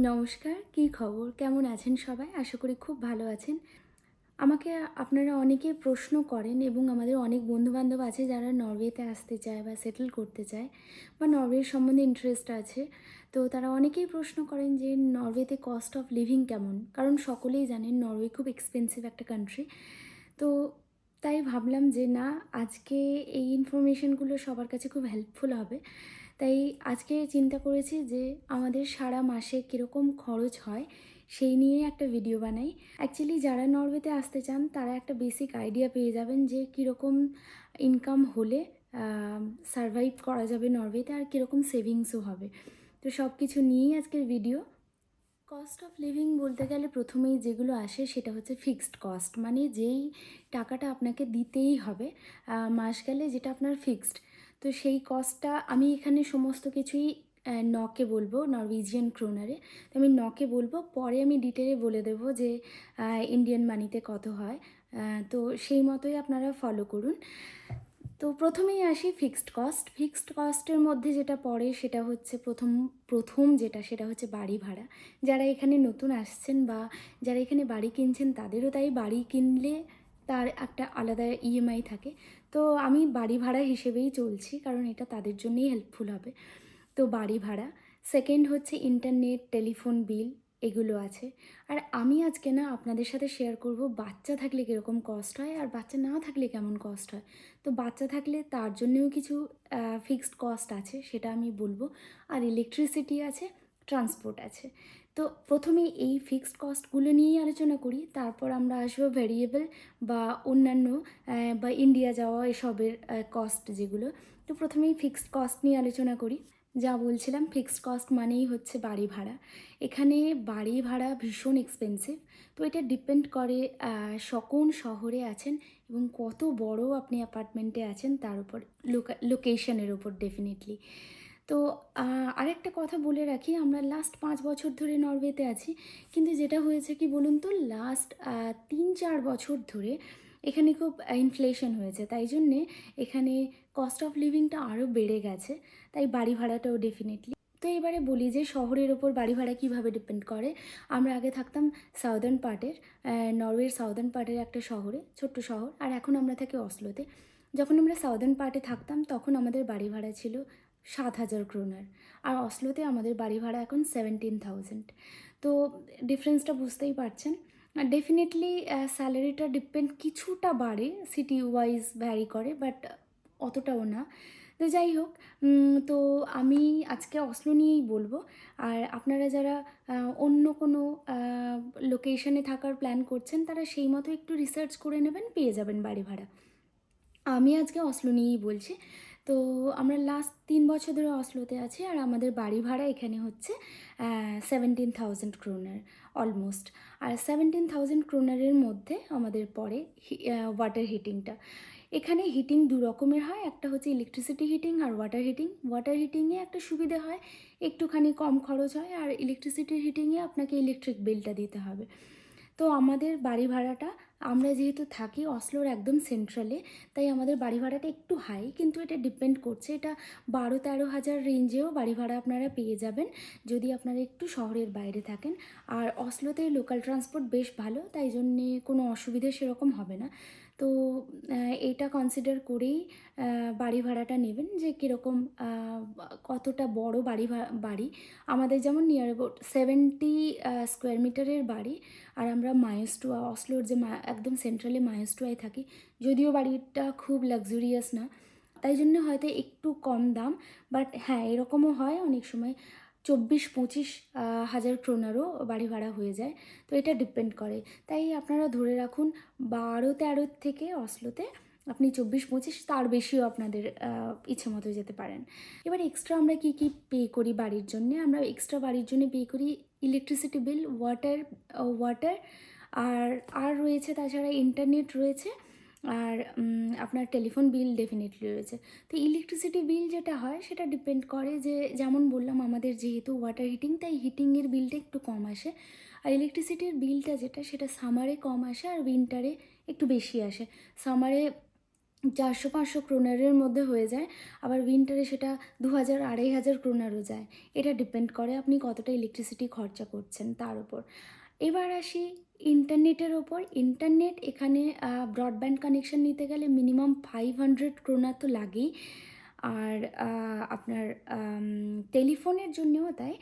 নমস্কার, কী খবর? কেমন আছেন সবাই? আশা করি খুব ভালো আছেন। আমাকে আপনারা অনেকে প্রশ্ন করেন এবং আমাদের অনেক বন্ধুবান্ধব আছে যারা নরওয়েতে আসতে চায় বা সেটেল করতে চায় বা নরওয়ের সম্বন্ধে ইন্টারেস্ট আছে। তো তারা অনেকেই প্রশ্ন করেন যে নরওয়েতে কস্ট অফ লিভিং কেমন? কারণ সকলেই জানেন নরওয়ে খুব এক্সপেন্সিভ একটা কান্ট্রি তো তাই ভাবলাম যে না, আজকে এই ইনফরমেশনগুলো সবার কাছে খুব হেল্পফুল হবে। তাই আজকে চিন্তা করেছি যে আমাদের সারা মাসে কীরকম খরচ হয় সেই নিয়ে একটা ভিডিও বানাই। অ্যাকচুয়ালি যারা নরওয়েতে আসতে চান, তারা একটা বেসিক আইডিয়া পেয়ে যাবেন যে কীরকম ইনকাম হলে সারভাইভ করা যাবে নরওয়েতে আর কীরকম সেভিংসও হবে। তো সব কিছু নিয়েই আজকের ভিডিও কস্ট অফ লিভিং বলতে গেলে প্রথমেই যেগুলো আসে সেটা হচ্ছে ফিক্সড কস্ট মানে যেই টাকাটা আপনাকে দিতেই হবে মাস গেলে যেটা আপনার ফিক্সড তো সেই কস্টটা আমি এখানে সমস্ত কিছুই নকে বলব নরওয়েজিয়ান ক্রোনারে তো আমি নকে বলব, পরে আমি ডিটেলে বলে দেবো যে ইন্ডিয়ান মানিতে কত হয়। তো সেই মতোই আপনারা ফলো করুন। তো প্রথমেই আসি ফিক্সড কস্ট ফিক্সড কস্টের মধ্যে যেটা পড়ে সেটা হচ্ছে প্রথম প্রথম যেটা সেটা হচ্ছে বাড়ি ভাড়া। যারা এখানে নতুন আসছেন বা যারা এখানে বাড়ি কিনছেন, তাদেরও তাই বাড়ি কিনলে তার একটা আলাদা ইএমআই থাকে। তো আমি বাড়ি ভাড়া হিসেবেই চলছি, কারণ এটা তাদের জন্যই হেল্পফুল হবে। তো বাড়ি ভাড়া। সেকেন্ড হচ্ছে ইন্টারনেট টেলিফোন বিল এগুলো আছে। আর আমি আজকে না আপনাদের সাথে শেয়ার করব, বাচ্চা থাকলে কীরকম কস্ট হয় আর বাচ্চা না থাকলে কেমন কস্ট হয়। তো বাচ্চা থাকলে তার জন্যেও কিছু ফিক্সড কস্ট আছে, সেটা আমি বলব। আর ইলেকট্রিসিটি আছে ট্রান্সপোর্ট আছে। তো প্রথমে এই ফিক্সড কস্টগুলো নিয়েই আলোচনা করি তারপর আমরা আসব ভ্যারিয়েবল বা অন্যান্য বা ইন্ডিয়া যাওয়া এসবের কস্ট যেগুলো। তো প্রথমেই ফিক্সড কস্ট নিয়ে আলোচনা করি। যা বলছিলাম ফিক্সড কস্ট মানেই হচ্ছে বাড়ি ভাড়া। এখানে বাড়ি ভাড়া ভীষণ এক্সপেন্সিভ তো এটা ডিপেন্ড করে আহ, কোন শহরে আছেন এবং কত বড় আপনি অ্যাপার্টমেন্টে আছেন তার উপর লোকেশনের উপর ডেফিনেটলি তো আরেকটা কথা বলে রাখি, আমরা লাস্ট পাঁচ বছর ধরে নরওয়েতে আছি, কিন্তু যেটা হয়েছে কি বলুন তো লাস্ট তিন চার বছর ধরে এখানে খুব ইনফ্লেশন হয়েছে, তাই জন্যে এখানে কস্ট অফ লিভিংটা আরও বেড়ে গেছে, তাই বাড়ি ভাড়াটাও ডেফিনেটলি তো এবারে বলি যে, শহরের ওপর বাড়ি ভাড়া কীভাবে ডিপেন্ড করে, আমরা আগে থাকতাম সাউদার্ন পার্টের নরওয়ের সাউদার্ন পার্টের একটা শহরে, ছোট্ট শহর, আর এখন আমরা থাকি অসলোতে যখন আমরা সাউদার্ন পার্টে থাকতাম, তখন আমাদের বাড়ি ভাড়া ছিল সাত হাজার ক্রোনার আর অসলোতে আমাদের বাড়ি ভাড়া এখন সেভেন্টিন থাউজেন্ড তো ডিফারেন্সটা বুঝতেই পারছেন। ডেফিনেটলি স্যালারিটা ডিপেন্ড কিছুটা বাড়ে সিটি ওয়াইজ ভ্যারি করে বাট অতটাও না। তো যাই হোক তো আমি আজকে অসলো নিয়েই বলব। আর আপনারা যারা অন্য কোনো লোকেশনে থাকার প্ল্যান করছেন, তারা সেই মতো একটু রিসার্চ করে নেবেন, পেয়ে যাবেন বাড়ি ভাড়া। আমি আজকে অসলো নিয়েই বলছি। তো আমরা লাস্ট তিন বছর ধরে অসলোতে আছি আর আমাদের বাড়ি ভাড়া এখানে হচ্ছে সেভেন্টিন থাউজেন্ড ক্রোনার অলমোস্ট আর সেভেন্টিন থাউজেন্ড ক্রোনারের মধ্যে আমাদের পড়ে ওয়াটার হিটিংটা এখানে হিটিং দু রকমের হয়, একটা হচ্ছে ইলেকট্রিসিটি হিটিং আর ওয়াটার হিটিং ওয়াটার হিটিংয়ে একটা সুবিধা হয়, একটুখানি কম খরচ হয় আর ইলেকট্রিসিটির হিটিংয়ে আপনাকে ইলেকট্রিক বিলটা দিতে হবে। তো আমাদের বাড়ি ভাড়াটা আমরা যেহেতু থাকি অসলোর একদম সেন্ট্রালে তাই আমাদের বাড়ি ভাড়াটা একটু হাই কিন্তু এটা ডিপেন্ড করছে। এটা বারো তেরো হাজার রেঞ্জেও বাড়ি ভাড়া আপনারা পেয়ে যাবেন, যদি আপনারা একটু শহরের বাইরে থাকেন। আর অসলোতে লোকাল ট্রান্সপোর্ট বেশ ভালো, তাই জন্যে কোনো অসুবিধে সেরকম হবে না। তো এটা কনসিডার করেই বাড়ি ভাড়াটা নেবেন যে কীরকম কতটা বড় বাড়ি বাড়ি। আমাদের যেমন নিয়ার অ্যাবাউট সেভেন্টি স্কোয়ার মিটারের বাড়ি আর আমরা মায়েস্টুয়া অসলোর যে একদম সেন্ট্রালে মায়েস্টুয়ায় থাকি, যদিও বাড়িটা খুব লাক্সুরিয়াস না, তাই জন্য হয়তো একটু কম দাম বাট হ্যাঁ এরকমও হয় অনেক সময়। চব্বিশ পঁচিশ হাজার ক্রোনারও বাড়ি ভাড়া হয়ে যায়। তো এটা ডিপেন্ড করে। তাই আপনারা ধরে রাখুন, বারো তেরো থেকে অসলোতে আপনি চব্বিশ পঁচিশ, তার বেশিও আপনাদের ইচ্ছে মতো যেতে পারেন। এবার এক্সট্রা আমরা কি কি পে করি বাড়ির জন্য? আমরা এক্সট্রা বাড়ির জন্য পে করি ইলেকট্রিসিটি বিল ওয়াটার ওয়াটার আর আর রয়েছে তাছাড়া ইন্টারনেট রয়েছে। আর আপনার টেলিফোন বিল ডেফিনেটলি রয়েছে। তো ইলেকট্রিসিটি বিল যেটা হয়, সেটা ডিপেন্ড করে যে, যেমন বললাম, আমাদের যেহেতু ওয়াটার হিটিং তাই হিটিংয়ের বিলটা একটু কম আসে। আর ইলেকট্রিসিটির বিলটা যেটা, সেটা সামারে কম আসে আর উইন্টারে একটু বেশি আসে। সামারে চারশো পাঁচশো ক্রোনারের মধ্যে হয়ে যায়, আবার উইন্টারে সেটা দু হাজার, আড়াই হাজার ক্রোনারও যায়। এটা ডিপেন্ড করে আপনি কতটা ইলেকট্রিসিটি খরচা করছেন তার উপর। এবার আসি ইন্টারনেটের ওপর, ইন্টারনেট এখানে ব্রডব্যান্ড কানেকশান নিতে গেলে মিনিমাম ফাইভ হান্ড্রেড ক্রোনা তো লাগেই। আর আপনার টেলিফোনের জন্যও তাই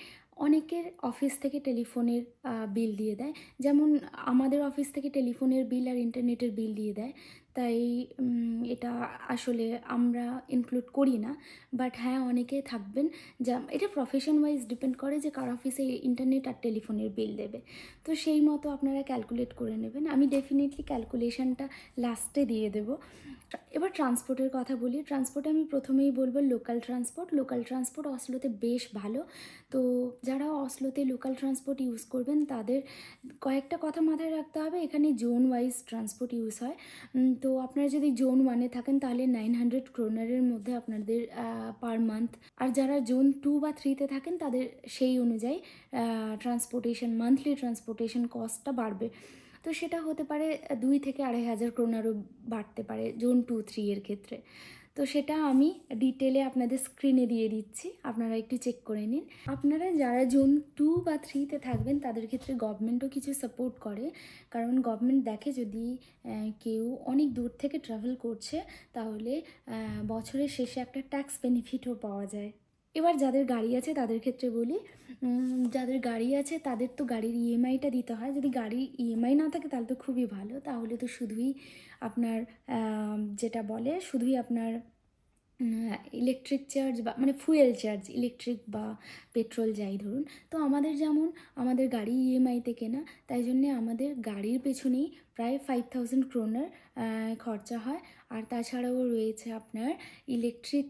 অনেকের অফিস থেকে টেলিফোনের বিল দিয়ে দেয়। যেমন আমাদের অফিস থেকে টেলিফোনের বিল আর ইন্টারনেটের বিল দিয়ে দেয়। তাই এটা আসলে আমরা ইনক্লুড করি না। বাট হ্যাঁ অনেকে থাকবেন যা এটা প্রফেশন ওয়াইজ ডিপেন্ড করে যে কার অফিসে ইন্টারনেট আর টেলিফোনের বিল দেবে। তো সেই মতো আপনারা ক্যালকুলেট করে নেবেন। আমি ডেফিনেটলি ক্যালকুলেশনটা লাস্টে দিয়ে দেবো। এবার ট্রান্সপোর্টের কথা বলি। ট্রান্সপোর্টে আমি প্রথমেই বলব লোকাল ট্রান্সপোর্ট লোকাল ট্রান্সপোর্ট অসলোতে বেশ ভালো। তো যারা অসলোতে লোকাল ট্রান্সপোর্ট ইউজ করবেন তাদের কয়েকটা কথা মাথায় রাখতে হবে। এখানে জোন ওয়াইজ ট্রান্সপোর্ট ইউজ হয়। উম, তো আপনারা যদি জোন ওয়ানে থাকেন, তাহলে নাইন হান্ড্রেড ক্রোনারের মধ্যে আপনাদের পার মান্থ আর যারা জোন টু বা থ্রিতে থাকেন, তাদের সেই অনুযায়ী ট্রান্সপোর্টেশন মান্থলি ট্রান্সপোর্টেশন কস্টটা বাড়বে। তো সেটা হতে পারে দুই থেকে আড়াই হাজার ক্রোনারও বাড়তে পারে জোন টু থ্রি এর ক্ষেত্রে। তো সেটা আমি ডিটেলে আপনাদের স্ক্রিনে দিয়ে দিচ্ছি, আপনারা একটু চেক করে নিন। আপনারা যারা জোন টু বা থ্রিতে থাকবেন, তাদের ক্ষেত্রে গভর্নমেন্টও কিছু সাপোর্ট করে। কারণ গভর্নমেন্ট দেখে যদি কেউ অনেক দূর থেকে ট্রাভেল করছে, তাহলে বছরের শেষে একটা ট্যাক্স বেনিফিটও পাওয়া যায়। এবার যাদের গাড়ি আছে তাদের ক্ষেত্রে বলি যাদের গাড়ি আছে তাদের তো গাড়ির ইএমআইটা দিতে হয়। যদি গাড়ির ইএমআই না থাকে তাহলে তো খুবই ভালো। তাহলে তো শুধুই আপনার যেটা বলে শুধুই আপনার ইলেকট্রিক চার্জ বা মানে ফুয়েল চার্জ ইলেকট্রিক বা পেট্রোল যাই ধরুন। তো আমাদের যেমন, আমাদের গাড়ি ইএমআইতে কেনা, তাই জন্যে আমাদের গাড়ির পেছনেই প্রায় ফাইভ থাউজেন্ড ক্রোনার খরচা হয়। আর তাছাড়াও রয়েছে আপনার ইলেকট্রিক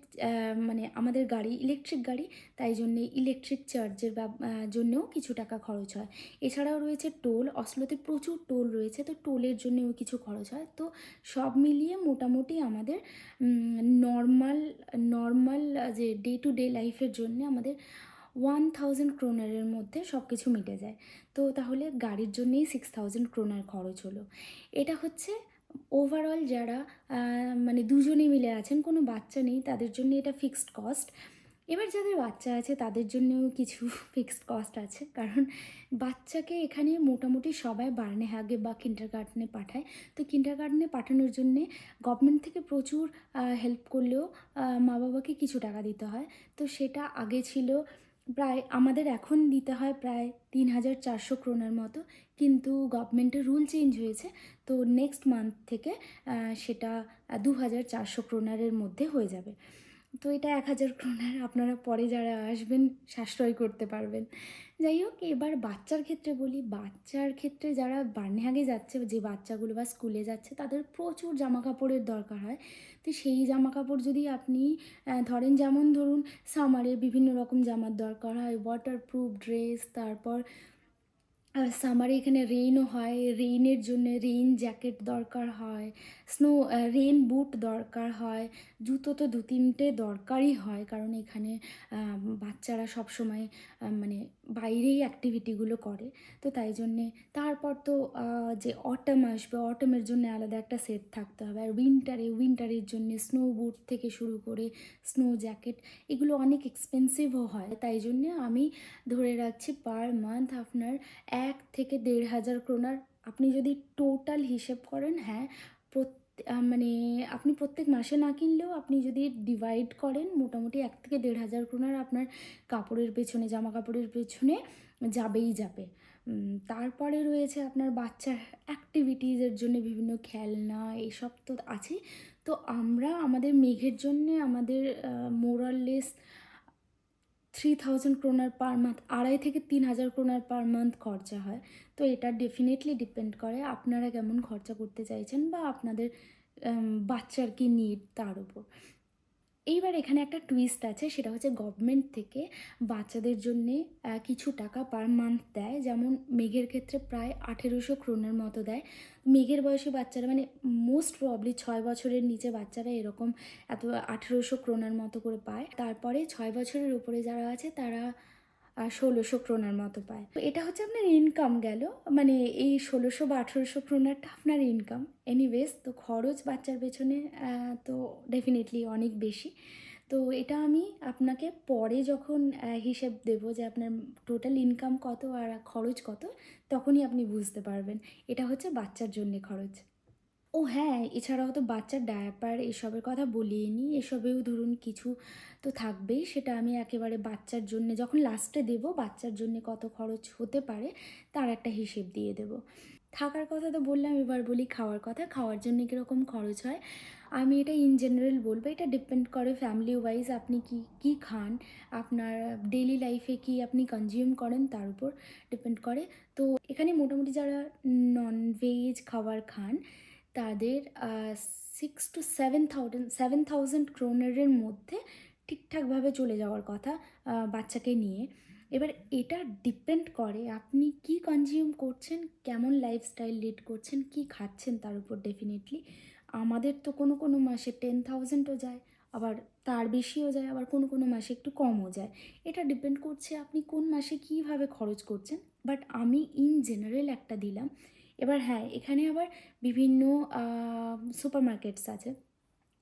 মানে আমাদের গাড়ি ইলেকট্রিক গাড়ি, তাই জন্যে ইলেকট্রিক চার্জের জন্যও কিছু টাকা খরচ হয়। এছাড়াও রয়েছে টোল, অসলোতে প্রচুর টোল রয়েছে, তো টোলের জন্যও কিছু খরচ হয়। তো সব মিলিয়ে মোটামুটি আমাদের নর্মাল নর্মাল যে ডে টু ডে লাইফের জন্য আমাদের ওয়ান থাউজেন্ড ক্রোনারের মধ্যে সব কিছু মিটে যায়। তো তাহলে গাড়ির জন্যেই সিক্স থাউজেন্ড ক্রোনার খরচ হলো। এটা হচ্ছে ওভারঅল যারা মানে দুজনে মিলে আছেন, কোনো বাচ্চা নেই, তাদের জন্য এটা ফিক্সড কস্ট এবার যাদের বাচ্চা আছে, তাদের জন্যও কিছু ফিক্সড কস্ট আছে। কারণ বাচ্চাকে এখানে মোটামুটি সবাই বার্নে হাগে বা কিন্ডার গার্ডেনে পাঠায়। তো কিন্ডার গার্ডেনে পাঠানোর জন্যে গভর্নমেন্ট থেকে প্রচুর হেল্প করলেও মা বাবাকে কিছু টাকা দিতে হয়। তো সেটা আগে ছিল প্রায় আমাদের এখন দিতে হয় প্রায় তিন হাজার চারশো ক্রোনার মতো, কিন্তু গভর্নমেন্টের রুল চেঞ্জ হয়েছে। তো নেক্সট মান্থ থেকে সেটা দু হাজার চারশো ক্রোনারের মধ্যে হয়ে যাবে। তো এটা এক হাজার ক্রোনার, আপনারা পরে যারা আসবেন, সাশ্রয় করতে পারবেন। যাই হোক, এবার বাচ্চার ক্ষেত্রে বলি, বাচ্চার ক্ষেত্রে যারা বার্নেহাগে যাচ্ছে, যে বাচ্চাগুলো বা স্কুলে যাচ্ছে, তাদের প্রচুর জামা কাপড়ের দরকার হয়। তো সেই জামা কাপড় যদি আপনি ধরেন যেমন ধরুন সামারে বিভিন্ন রকম জামার দরকার হয় ওয়াটারপ্রুফ ড্রেস তারপর সামারে এখানে রেইনও হয় রেইনের জন্য রেইন জ্যাকেট দরকার হয় স্নো রেন বুট দরকার হয়, জুতো তো দু তিনটে দরকারই হয়, কারণ এখানে বাচ্চারা সব সময় মানে বাইরেই অ্যাক্টিভিটিগুলো করে। তো তাই জন্যে, তারপর তো যে অটম আসবে অটমের জন্য আলাদা একটা সেট থাকতে হবে। আর উইন্টারে উইন্টারের জন্য স্নো বুট থেকে শুরু করে স্নো জ্যাকেট এগুলো অনেক এক্সপেন্সিভও হয়। তাই জন্যে আমি ধরে রাখছি পার মান্থ আপনার এক থেকে দেড় হাজার ক্রোনার আপনি যদি টোটাল হিসেব করেন হ্যাঁ মানে আপনি প্রত্যেক মাসে না কিনলেও আপনি যদি ডিভাইড করেন, মোটামুটি এক থেকে দেড় হাজার ক্রোনার আপনার কাপড়ের পেছনে জামা কাপড়ের পেছনে যাবেই যাবে। তারপরে রয়েছে আপনার বাচ্চার অ্যাক্টিভিটিজের জন্য বিভিন্ন খেলনা, এসব তো আছে তো আমরা আমাদের মেঘের জন্যে আমাদের মোরাললেস three thousand kroner per month আড়াই থেকে তিন হাজার ক্রোনার পার মান্থ খরচা হয়। তো এটা ডেফিনেটলি ডিপেন্ড করে আপনারা কেমন খরচা করতে চাইছেন বা আপনাদের বাচ্চার কি নিড তার উপর। এইবার এখানে একটা টুইস্ট আছে, সেটা হচ্ছে গভর্নমেন্ট থেকে বাচ্চাদের জন্যে কিছু টাকা পার মান্থ দেয়। যেমন মেঘের ক্ষেত্রে প্রায় আঠেরোশো ক্রোনের মতো দেয়। মেঘের বয়সী বাচ্চারা মানে মোস্ট প্রবলি ছয় বছরের নিচে বাচ্চারা এরকম এত আঠেরোশো ক্রোনের মতো করে পায়। তারপরে ছয় বছরের উপরে যারা আছে, তারা ষোলোশো ক্রোনার মতো পায়। তো এটা হচ্ছে আপনার ইনকাম গেল। মানে এই ষোলোশো বা আঠেরোশো ক্রোনারটা আপনার ইনকাম এনিওয়েজ তো খরচ বাচ্চার পেছনে তো ডেফিনেটলি অনেক বেশি। তো এটা আমি আপনাকে পরে যখন হিসেব দেব যে আপনার টোটাল ইনকাম কত আর খরচ কত, তখনই আপনি বুঝতে পারবেন। এটা হচ্ছে বাচ্চার জন্যে খরচ। ও হ্যাঁ এছাড়াও তো বাচ্চার ডায়াপার এসবের কথা বলিয়ে নিই এসবেও ধরুন কিছু তো থাকবেই সেটা আমি একেবারে বাচ্চার জন্য, যখন লাস্টে দেব, বাচ্চার জন্য কত খরচ হতে পারে, তার একটা হিসেব দিয়ে দেব। থাকার কথা তো বললাম, এবার বলি খাওয়ার কথা। খাওয়ার জন্য কীরকম খরচ হয়? আমি এটা ইন জেনারেল বলব, এটা ডিপেন্ড করে ফ্যামিলি ওয়াইজ আপনি কি কি খান। আপনার ডেলি লাইফে কি আপনি কনজিউম করেন, তার উপর ডিপেন্ড করে। তো এখানে মোটামুটি যারা নন ভেজ খাবার খান তাদের six to seven thousand seven thousand ক্রোনারের মধ্যে ঠিকঠাকভাবে চলে যাওয়ার কথা বাচ্চাকে নিয়ে। এবার এটা ডিপেন্ড করে আপনি কি কনজিউম করছেন, কেমন লাইফস্টাইল লিড করছেন, কি খাচ্ছেন তার উপর ডেফিনেটলি আমাদের তো কোনো কোনো মাসে টেন থাউজেন্ডও যায়, আবার তার বেশিও যায়, আবার কোনো কোনো মাসে একটু কমও যায়। এটা ডিপেন্ড করছে আপনি কোন মাসে কীভাবে খরচ করছেন বাট আমি ইন জেনারেল একটা দিলাম এবার হ্যাঁ এখানে আবার বিভিন্ন সুপার মার্কেটস আছে।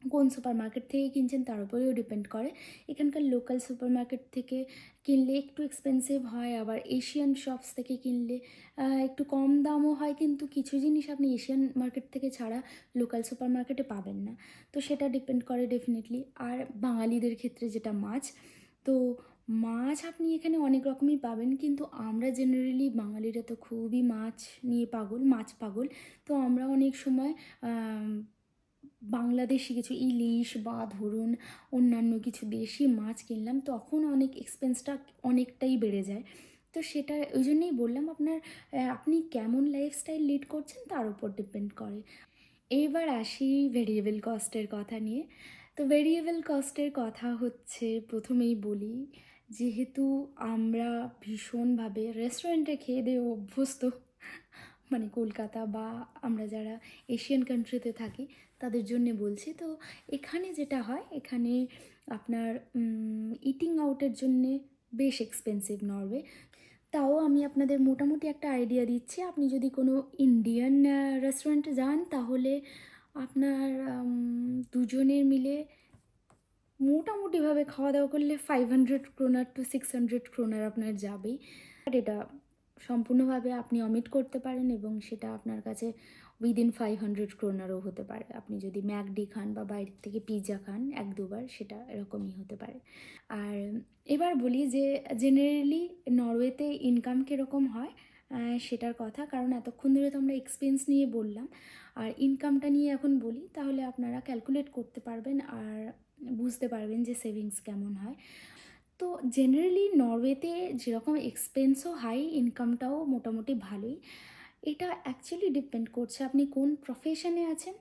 কোন সুপার মার্কেট থেকে কিনছেন তার উপরেও ডিপেন্ড করে। এখানকার লোকাল সুপার মার্কেট থেকে কিনলে একটু এক্সপেন্সিভ হয়, আবার এশিয়ান শপস থেকে কিনলে একটু কম দামও হয়, কিন্তু কিছু জিনিস আপনি এশিয়ান মার্কেট থেকে ছাড়া লোকাল সুপার মার্কেটে পাবেন না। তো সেটা ডিপেন্ড করে ডেফিনেটলি আর বাঙালিদের ক্ষেত্রে যেটা মাছ, তো মাছ আপনি এখানে অনেক রকমই পাবেন, কিন্তু আমরা জেনারেলি বাঙালিরা তো খুবই মাছ নিয়ে পাগল, মাছ পাগল। তো আমরা অনেক সময় বাংলাদেশি কিছু ইলিশ বা ধরুন অন্যান্য কিছু দেশি মাছ কিনলাম, তখন অনেক এক্সপেন্সটা অনেকটাই বেড়ে যায়। তো সেটা, ওই জন্যই বললাম আপনার আপনি কেমন লাইফস্টাইল লিড করছেন তার উপর ডিপেন্ড করে। এবার আসি ভেরিয়েবল কস্টের কথা নিয়ে। তো ভেরিয়েবল কস্টের কথা হচ্ছে, প্রথমেই বলি যেহেতু আমরা ভীষণভাবে রেস্টুরেন্টে খেয়ে দিয়ে অভ্যস্ত মানে কলকাতা বা আমরা যারা এশিয়ান কান্ট্রিতে থাকি, তাদের জন্য বলছি, তো এখানে যেটা হয়, এখানে আপনার ইটিং আউটের জন্যে বেশ এক্সপেন্সিভ নরওয়ে তাও আমি আপনাদের মোটামুটি একটা আইডিয়া দিচ্ছি, আপনি যদি কোনো ইন্ডিয়ান রেস্টুরেন্টে যান, তাহলে আপনার দুজনের মিলে মোটামুটিভাবে খাওয়া দাওয়া করলে five hundred kroner to six hundred kroner আপনার যাবেই। আর এটা সম্পূর্ণভাবে আপনি অমিট করতে পারেন এবং সেটা আপনার কাছে উইদিন ফাইভ হান্ড্রেড ক্রোনারও হতে পারে। আপনি যদি ম্যাকডি খান বা বাইরের থেকে পিৎজা খান এক দুবার, সেটা এরকমই হতে পারে। আর এবার বলি যে জেনারেলি নরওয়েতে ইনকাম কীরকম হয় সেটার কথা। কারণ এতক্ষণ ধরে তো আমরা এক্সপেন্স নিয়ে বললাম। আর ইনকামটা নিয়ে এখন বলি, তাহলে আপনারা ক্যালকুলেট করতে পারবেন। আর বুঝতে পারবেন যে সেভিংস কেমন হয়। তো জেনারেলি নরওয়েতে যেরকম এক্সপেন্সও হাই ইনকামটাও মোটামুটি ভালোই। এটা অ্যাকচুয়ালি ডিপেন্ড করছে আপনি কোন প্রফেশনে আছেন,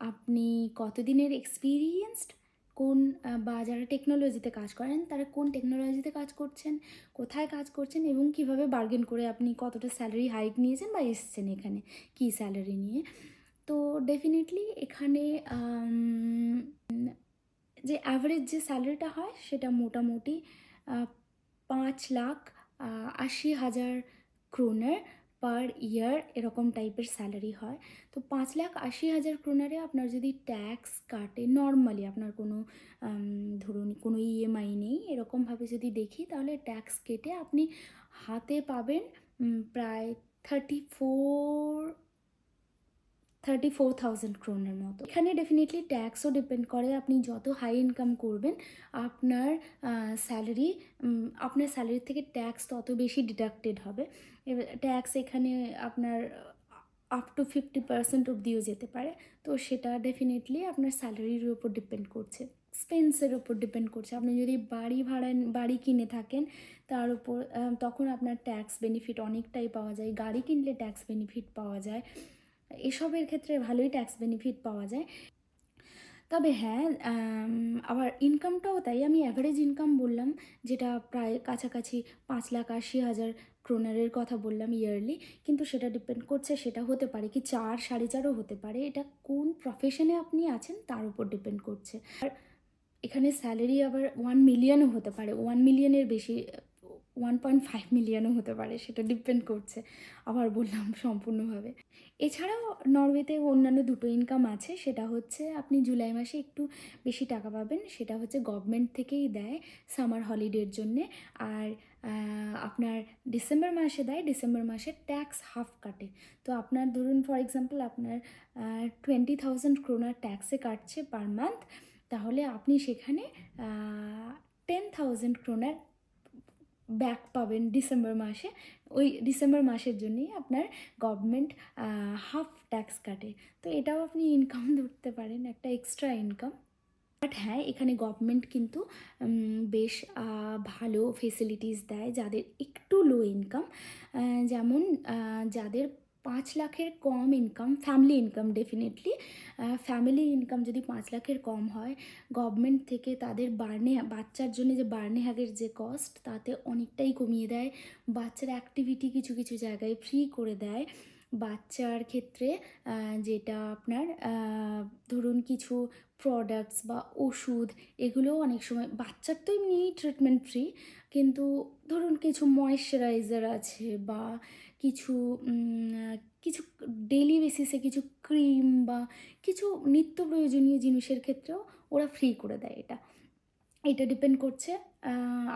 আপনি কতদিনের এক্সপিরিয়েন্সড কোন বা যারা টেকনোলজিতে কাজ করেন, তারা কোন টেকনোলজিতে কাজ করছেন, কোথায় কাজ করছেন এবং কীভাবে বার্গেন করে আপনি কতটা স্যালারি হাইক নিয়েছেন বা এসছেন এখানে, কী স্যালারি নিয়ে। তো ডেফিনেটলি এখানে যে অ্যাভারেজ যে স্যালারিটা হয় সেটা মোটামুটি পাঁচ লাখ আশি হাজার ক্রোনার পার ইয়ার এরকম টাইপের স্যালারি হয়। তো পাঁচ লাখ আশি হাজার ক্রোনারে আপনার যদি ট্যাক্স কাটে নর্মালি আপনার কোনো ধরুন কোনো ইএমআই নেই এরকমভাবে যদি দেখি তাহলে ট্যাক্স কেটে আপনি হাতে পাবেন প্রায় thirty four thirty four thousand ক্রোনের মতো। এখানে ডেফিনেটলি ট্যাক্সও ডিপেন্ড করে, আপনি যত হাই ইনকাম করবেন, আপনার স্যালারি আপনার স্যালারি থেকে ট্যাক্স তত বেশি ডিডাক্টেড হবে। এবার ট্যাক্স এখানে আপনার আপ টু ফিফটি পার্সেন্ট অবধিও যেতে পারে। তো সেটা ডেফিনেটলি আপনার স্যালারির উপর ডিপেন্ড করছে। এক্সপেন্সের ওপর ডিপেন্ড করছে। আপনি যদি বাড়ি ভাড়া, বাড়ি কিনে থাকেন, তার উপর তখন আপনার ট্যাক্স বেনিফিট অনেকটাই পাওয়া যায়। গাড়ি কিনলে ট্যাক্স বেনিফিট পাওয়া যায়। এসবের ক্ষেত্রে ভালোই ট্যাক্স বেনিফিট পাওয়া যায়। তবে হ্যাঁ আবার ইনকামটাও তাই। আমি অ্যাভারেজ ইনকাম বললাম, যেটা প্রায় কাছাকাছি পাঁচ লাখ আশি হাজার ক্রোনারের কথা বললাম ইয়ারলি কিন্তু সেটা ডিপেন্ড করছে, সেটা হতে পারে কি চার, সাড়ে চারও হতে পারে। এটা কোন প্রফেশনে আপনি আছেন, তার উপর ডিপেন্ড করছে। আর এখানে স্যালারি আবার ওয়ান মিলিয়নও হতে পারে। ওয়ান মিলিয়নের বেশি ওয়ান পয়েন্ট ফাইভ মিলিয়নও হতে পারে, সেটা ডিপেন্ড করছে, আবার বললাম সম্পূর্ণভাবে। এছাড়াও নরওয়েতে অন্যান্য দুটো ইনকাম আছে, সেটা হচ্ছে আপনি জুলাই মাসে একটু বেশি টাকা পাবেন, সেটা হচ্ছে গভর্নমেন্ট থেকেই দেয় সামার হলিডের জন্যে, আর আপনার ডিসেম্বর মাসে দেয়, ডিসেম্বর মাসে ট্যাক্স হাফ কাটে। তো আপনার ধরুন ফর এক্সাম্পল আপনার টোয়েন্টি থাউজেন্ড ক্রোনার ট্যাক্সে কাটছে পার মান্থ তাহলে আপনি সেখানে টেন থাউজেন্ড ক্রোনার ব্যাক পাবেন ডিসেম্বর মাসে। ওই ডিসেম্বর মাসের জন্যই আপনার গভর্নমেন্ট হাফ ট্যাক্স কাটে। তো এটাও আপনি ইনকাম ধরতে পারেন, একটা এক্সট্রা ইনকাম বাট হ্যাঁ এখানে গভর্নমেন্ট কিন্তু বেশ ভালো ফেসিলিটিস দেয় যাদের একটু লো ইনকাম যেমন যাদের পাঁচ লাখের কম income family income definitely family income যদি পাঁচ লাখের কম হয় গভর্নমেন্ট থেকে তাদের বার্নে বাচ্চার জন্য যে বার্নে হ্যাগের যে কস্ট তাতে অনেকটাই কমিয়ে দেয়। বাচ্চার অ্যাক্টিভিটি কিছু কিছু জায়গায় ফ্রি করে দেয়। বাচ্চার ক্ষেত্রে যেটা আপনার ধরুন কিছু প্রোডাক্টস বা ওষুধ, এগুলোও অনেক সময় বাচ্চার তো এমনি ট্রিটমেন্ট ফ্রি কিন্তু ধরুন কিছু ময়েশ্চারাইজার আছে বা কিছু কিছু ডেলি বেসিসে কিছু ক্রিম বা কিছু নিত্য প্রয়োজনীয় জিনিসের ক্ষেত্রেও ওরা ফ্রি করে দেয় এটা। এটা ডিপেন্ড করছে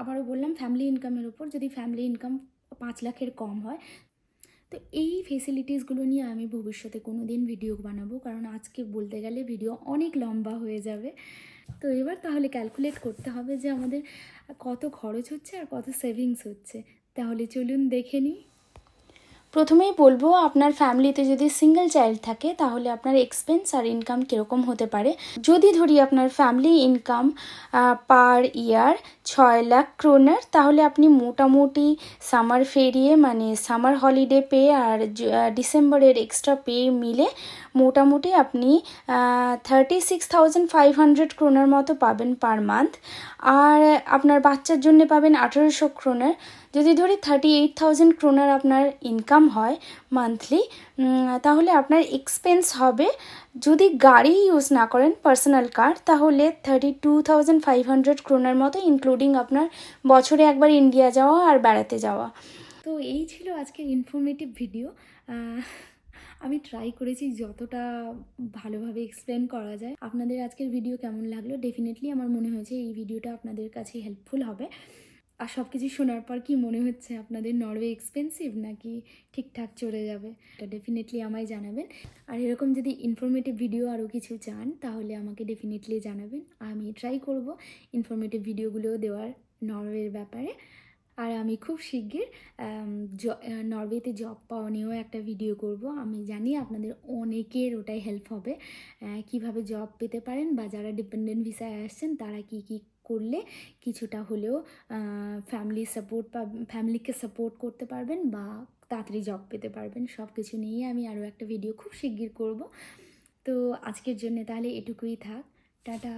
আবারও বললাম ফ্যামিলি ইনকামের উপর, যদি ফ্যামিলি ইনকাম পাঁচ লাখের কম হয় তো এই ফেসিলিটিসগুলো নিয়ে আমি ভবিষ্যতে কোনো দিন ভিডিও বানাবো, কারণ আজকে বলতে গেলে ভিডিও অনেক লম্বা হয়ে যাবে। তো এবার তাহলে ক্যালকুলেট করতে হবে যে আমাদের কত খরচ হচ্ছে আর কত সেভিংস হচ্ছে। তাহলে চলুন দেখে নিই। প্রথমেই বলব, আপনার ফ্যামিলিতে যদি সিঙ্গেল চাইল্ড থাকে, তাহলে আপনার এক্সপেন্স আর ইনকাম কীরকম হতে পারে? যদি ধরি আপনার ফ্যামিলি ইনকাম পার ইয়ার ছয় লাখ ক্রোনার তাহলে আপনি মোটামুটি সামার ফেরিয়ে মানে সামার হলিডে পে আর ডিসেম্বরের এক্সট্রা পে মিলে মোটামুটি আপনি thirty six thousand five hundred kroner মতো পাবেন পার মান্থ আর আপনার বাচ্চার জন্য পাবেন আঠেরোশো ক্রোনার যদি ধরি থার্টি এইট থাউজেন্ড ক্রোনার আপনার ইনকাম হয় মান্থলি তাহলে আপনার এক্সপেন্স হবে, যদি গাড়ি ইউজ না করেন পার্সোনাল কার তাহলে thirty two thousand five hundred kroner মতো ইনক্লুডিং আপনার বছরে একবার ইন্ডিয়া যাওয়া আর বেড়াতে যাওয়া। তো এই ছিল আজকের ইনফরমেটিভ ভিডিও আমি ট্রাই করেছি যতটা ভালোভাবে এক্সপ্লেন করা যায়। আপনাদের আজকের ভিডিও কেমন লাগল? ডেফিনেটলি আমার মনে হয়েছে এই ভিডিওটা আপনাদের কাছে হেল্পফুল হবে। আর সব কিছু শোনার পর কি মনে হচ্ছে আপনাদের নরওয়ে এক্সপেন্সিভ নাকি ঠিকঠাক চলে যাবে? এটা ডেফিনেটলি আমায় জানাবেন। আর এরকম যদি ইনফরমেটিভ ভিডিও আরও কিছু চান, তাহলে আমাকে ডেফিনেটলি জানাবেন। আমি ট্রাই করব ইনফরমেটিভ ভিডিওগুলোও দেওয়ার নরওয়ের ব্যাপারে। আর আমি খুব শিগগির নরওয়েতে জব পাওয়া নিয়েও একটা ভিডিও করব। আমি জানি আপনাদের অনেকের ওটাই হেল্প হবে। কীভাবে জব পেতে পারেন বা যারা ডিপেন্ডেন্ট ভিসায় আসছেন, তারা কি কি করলে কিছুটা হলেও ফ্যামিলি সাপোর্ট বা ফ্যামিলিকে সাপোর্ট করতে পারবেন বা তাড়াতাড়ি জব পেতে পারবেন। সব কিছু নিয়ে আমি আরও একটা ভিডিও খুব শিগগির করব। তো আজকের জন্য তাহলে এটুকুই থাক। টাটা!